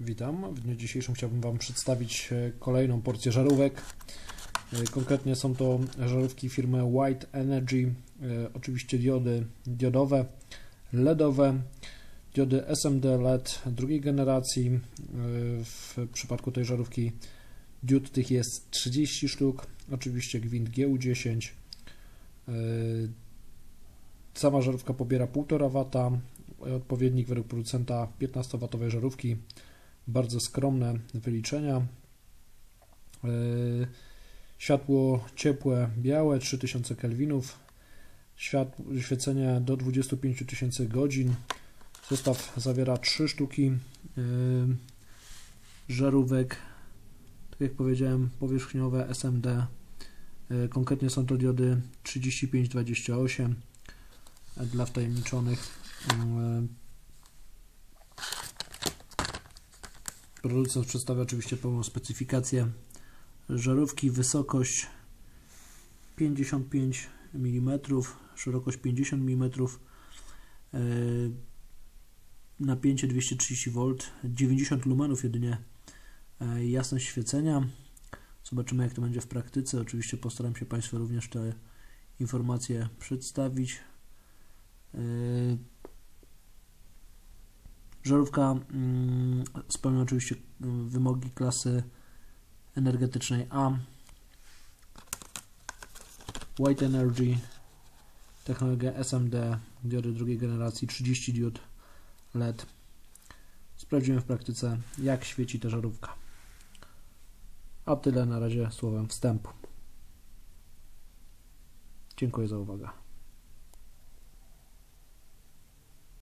Witam. W dniu dzisiejszym chciałbym Wam przedstawić e, kolejną porcję żarówek. E, Konkretnie są to żarówki firmy White Energy, e, oczywiście diody diodowe, LEDowe, diody SMD LED drugiej generacji. W przypadku tej żarówki diod tych jest 30 sztuk, oczywiście gwint GU10. E, Sama żarówka pobiera 1,5 W, odpowiednik według producenta 15W żarówki bardzo skromne wyliczenia. Yy, Światło ciepłe, białe 3000 kelwinów, świecenie do 25 tysięcy godzin. Zestaw zawiera 3 sztuki yy, żarówek, tak jak powiedziałem, powierzchniowe SMD. Yy, Konkretnie są to diody 3528 yy, dla wtajemniczonych. Producent przedstawia oczywiście pełną specyfikację żarówki, wysokość 55 mm, szerokość 50 mm, e, napięcie 230 V, 90 lumenów jedynie e, jasność świecenia. Zobaczymy jak to będzie w praktyce. Oczywiście postaram się Państwu również te informacje przedstawić. Żarówka mm, spełnia oczywiście mm, wymogi klasy energetycznej A. White Energy, technologia SMD, diody drugiej generacji, 30 diod LED. Sprawdzimy w praktyce, jak świeci ta żarówka. A tyle na razie słowem wstępu. Dziękuję za uwagę.